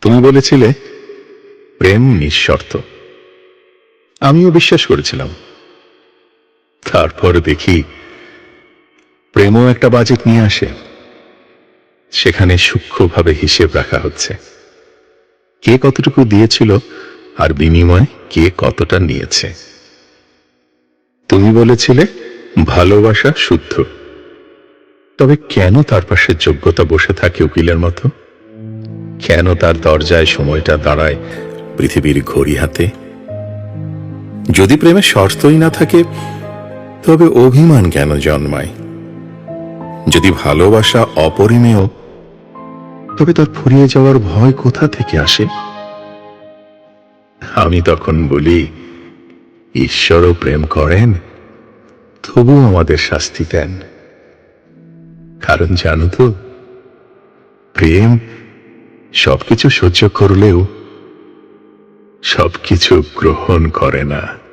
তুমি বলেছিলে, প্রেম নিঃশর্ত। আমিও বিশ্বাস করেছিলাম। তারপর দেখি, প্রেমও একটা বাজেট নিয়ে আসে। সেখানে সূক্ষ্মভাবে হিসেব রাখা হচ্ছে। কে কতটুকু দিয়েছিল আর বিনিময়ে কে কতটা নিয়েছে। তুমি বলেছিলে, ভালোবাসা শুদ্ধ। তবে কেন তার পাশে যোগ্যতা বসে থাকে উকিলের মতো? কেন তার দরজায় সময়টা দাঁড়ায় পৃথিবীর ঘড়ি হাতে? যদি প্রেমে শর্তই না থাকে, তবে অভিমান কেন জন্মায়? যদি ভালোবাসা অপরিমেয়, তবে তার ফুরিয়ে যাওয়ার ভয় কোথা থেকে আসে? আমি তখন বলি, ঈশ্বরও প্রেম করেন তবু আমাদের শাস্তি দেন। কারণ জানো তো, প্রেম সবকিছু সহ্য করলেও সবকিছু গ্রহণ করে না।